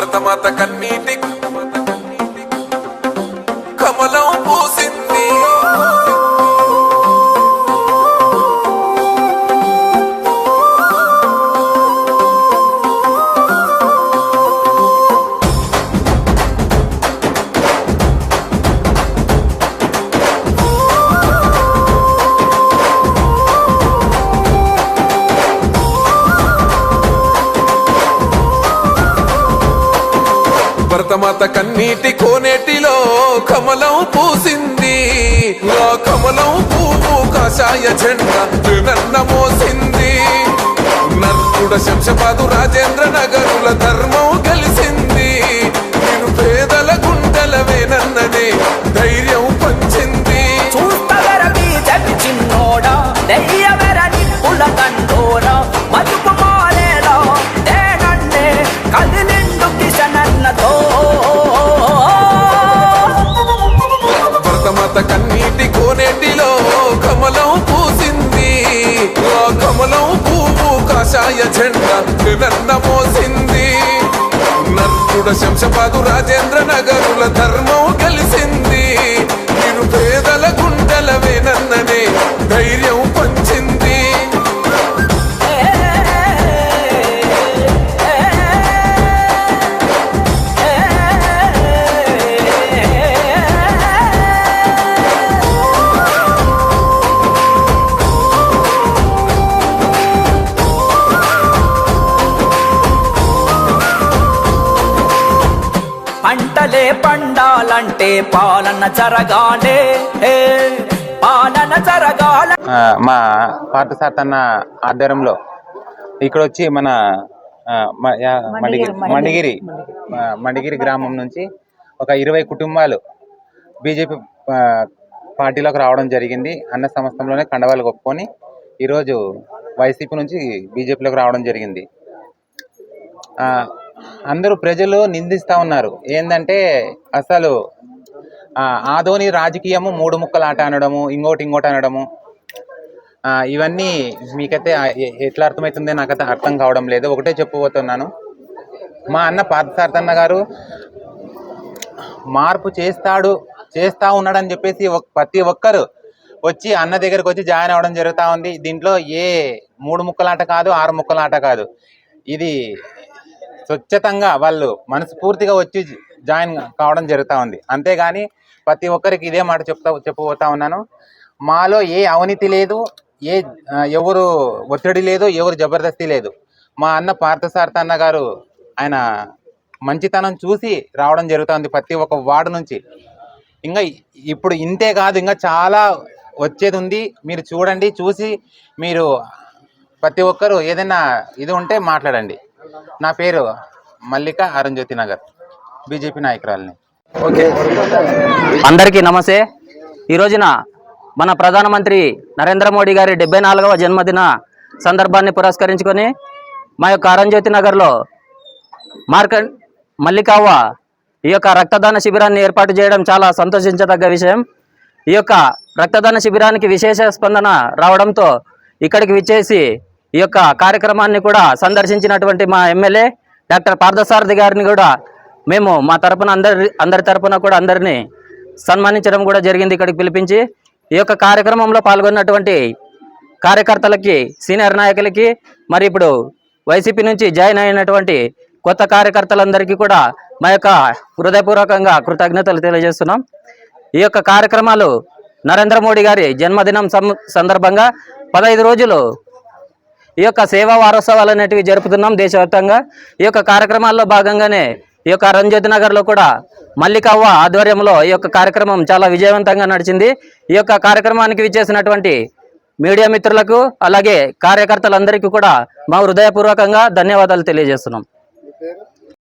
భరతమాత కన్నీటి భరతమాత కన్నీటి కోనేటిలో కమలం పూసింది. ఆ కమలం పువ్వు కాషాయ జెండా నన్న మోసింది. నర్కుడ శంషపాదు రాజేంద్ర నగరుల ధర్మం కలిసింది కాషాయ జెండా నన్న మోసింది నర్కుడ శంషపాదు రాజేంద్ర నగరుల ధర్మం పంటలే పండాలంటే పాలన జరగాలే. ఏ, పాలన జరగాల. మా అన్న ఆధ్వర్యంలో ఇక్కడ వచ్చి మన మడిగిరి మడిగిరి. మడిగిరి గ్రామం నుంచి ఒక ఇరవై కుటుంబాలు బీజేపీ పార్టీలోకి రావడం జరిగింది. అన్న సంస్థలోనే కండవాలు కొప్పుకొని ఈరోజు వైసీపీ నుంచి బీజేపీలోకి రావడం జరిగింది. ఆ, అందరూ ప్రజలు నిందిస్తూ ఉన్నారు. ఏంటంటే అసలు ఆధోని ఆదోని రాజకీయము మూడు ముక్కలు ఆట అనడము ఇంకోటి ఇంకోటి అనడము ఇవన్నీ మీకైతే ఎట్లా అర్థమవుతుందో నాకైతే అర్థం కావడం లేదు. ఒకటే చెప్పబోతున్నాను. మా అన్న పార్థసారథన్న గారు మార్పు చేస్తాడు చేస్తూ ఉన్నాడని చెప్పేసి ప్రతి ఒక్కరు వచ్చి అన్న దగ్గరకు వచ్చి జాయిన్ అవ్వడం జరుగుతూ ఉంది. దీంట్లో ఏ మూడు ముక్కలాట కాదు ఆరు ముక్కలాట కాదు. ఇది స్వచ్ఛతంగా వాళ్ళు మనస్ఫూర్తిగా వచ్చి జాయిన్ కావడం జరుగుతూ ఉంది. అంతేగాని ప్రతి ఒక్కరికి ఇదే మాట చెప్తా చెప్పబోతా ఉన్నాను. మాలో ఏ అవినీతి లేదు ఏ ఎవరు ఒత్తిడి లేదు ఎవరు జబర్దస్తి లేదు. మా అన్న పార్థసారథి అన్న గారు ఆయన మంచితనం చూసి రావడం జరుగుతుంది ప్రతి ఒక్క వార్డు నుంచి. ఇంకా ఇప్పుడు ఇంతే కాదు ఇంకా చాలా వచ్చేది ఉంది. మీరు చూడండి చూసి మీరు ప్రతి ఒక్కరు ఏదైనా ఇది ఉంటే మాట్లాడండి. నా పేరు మల్లిక అరుణ్జ్యోతి నగర్ బీజేపీ నాయకురాలిని. అందరికీ నమస్తే. ఈ రోజున మన ప్రధానమంత్రి నరేంద్ర మోడీ గారి డెబ్బై నాలుగవ జన్మదిన సందర్భాన్ని పురస్కరించుకొని మా యొక్క అరంజ్యోతి నగర్లో మార్క మల్లికావ్వ ఈ యొక్క రక్తదాన శిబిరాన్ని ఏర్పాటు చేయడం చాలా సంతోషించదగ్గ విషయం. ఈ యొక్క రక్తదాన శిబిరానికి విశేష స్పందన రావడంతో ఇక్కడికి విచ్చేసి ఈ యొక్క కార్యక్రమాన్ని కూడా సందర్శించినటువంటి మా ఎమ్మెల్యే డాక్టర్ పార్థసారథి గారిని కూడా మేము మా తరపున అందరి అందరి తరపున కూడా అందరినీ సన్మానించడం కూడా జరిగింది ఇక్కడికి పిలిపించి. ఈ యొక్క కార్యక్రమంలో పాల్గొన్నటువంటి కార్యకర్తలకి సీనియర్ నాయకులకి మరి ఇప్పుడు వైసీపీ నుంచి జాయిన్ అయినటువంటి కొత్త కార్యకర్తలందరికీ కూడా మా యొక్క హృదయపూర్వకంగా కృతజ్ఞతలు తెలియజేస్తున్నాం. ఈ యొక్క కార్యక్రమాలు నరేంద్ర మోడీ గారి జన్మదినం సం- సందర్భంగా పదహైదు రోజులు ఈ యొక్క సేవా వారోత్సవాలు అనేటివి జరుపుతున్నాం దేశవ్యాప్తంగా. ఈ యొక్క కార్యక్రమాల్లో భాగంగానే ఈ యొక్క రంజ్యోతి నగర్లో కూడా మల్లికవ్వ ఆధ్వర్యంలో ఈ యొక్క కార్యక్రమం చాలా విజయవంతంగా నడిచింది. ఈ యొక్క కార్యక్రమానికి విచ్చేసినటువంటి మీడియా మిత్రులకు అలాగే కార్యకర్తలందరికీ కూడా మా హృదయపూర్వకంగా ధన్యవాదాలు తెలియజేస్తున్నాం.